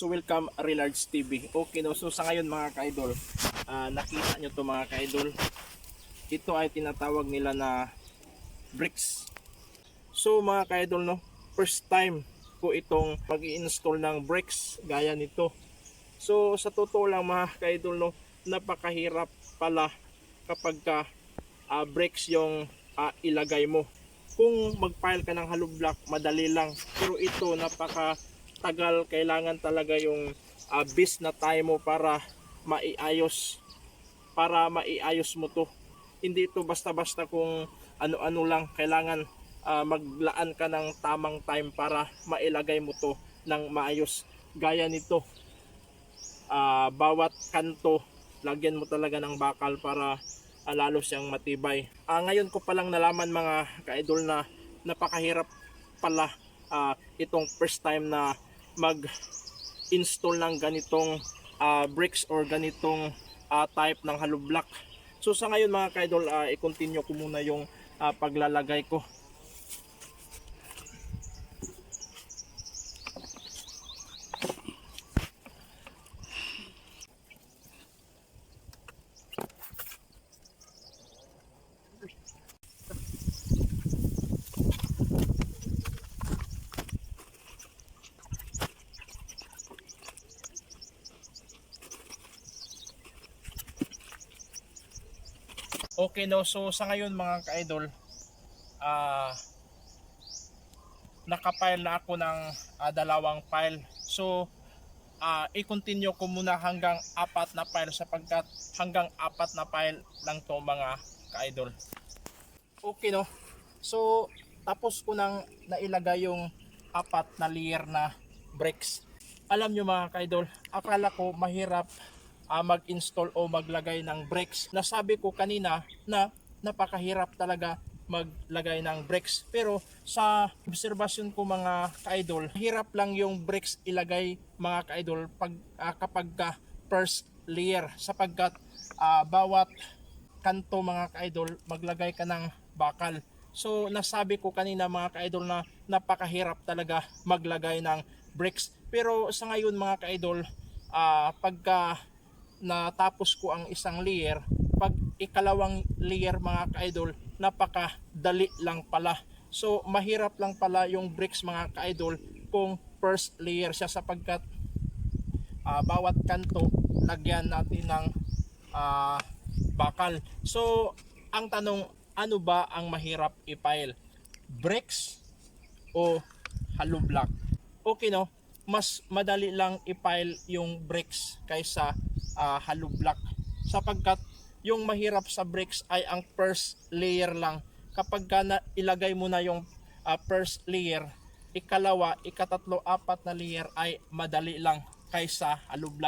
So welcome Relards TV. Okay no, so sa ngayon mga ka-idol, ah, nakita nyo to mga ka-idol. Ito ay tinatawag nila na bricks. So mga ka-idol no, first time ko itong pag install ng bricks gaya nito. So sa totoo lang mga ka-idol no, napakahirap pala kapag ka ah, bricks yung ah, ilagay mo. Kung mag-file ka ng hollow block, madali lang. Pero ito napaka tagal kailangan talaga yung uh, bis na time mo para maiayos para maiayos mo to. Hindi ito basta-basta kung ano-ano lang kailangan ah, maglaan ka ng tamang time para mailagay mo to ng maayos. Gaya nito ah, bawat kanto lagyan mo talaga ng bakal para ah, lalo siyang matibay. Ah, ngayon ko palang nalaman mga ka-idol na napakahirap pala ah, itong first time na mag-install ng ganitong ah, bricks or ganitong ah, type ng hollow block. So sa ngayon mga ka-idol, ah, i-continue ko muna yung ah, paglalagay ko. Okay no, so sa ngayon mga ka-idol, ah nakapile na ako ng ah, dalawang file. So ah i-continue ko muna hanggang apat na file sapagkat hanggang apat na file lang to mga ka-idol. Okay no. So tapos ko nang nailagay yung apat na layer na bricks. Alam nyo mga ka-idol, akala ko mahirap ah, mag-install o maglagay ng brakes. Nasabi ko kanina na napakahirap talaga maglagay ng brakes. Pero sa obserbasyon ko mga ka-idol, hirap lang yung brakes ilagay mga ka-idol pag, ah, kapag ka first layer sapagkat ah, bawat kanto mga ka-idol maglagay ka ng bakal. So nasabi ko kanina mga ka-idol na napakahirap talaga maglagay ng bricks. Pero sa ngayon mga ka-idol, ah, pagka natapos ko ang isang layer, pag ikalawang layer mga ka-idol, napakadali lang pala. So mahirap lang pala yung bricks mga ka-idol kung first layer siya sapagkat ah, bawat kanto lagyan natin ng ah, bakal. So ang tanong, ano ba ang mahirap i-file? Bricks o hollow block? Okay no? Mas madali lang i-file yung bricks kaysa ah, hollow block sapagkat yung mahirap sa bricks ay ang first layer lang. Kapag ka na ilagay mo na yung ah, first layer ikalawa, ikatatlo, apat na layer ay madali lang kaysa hollow block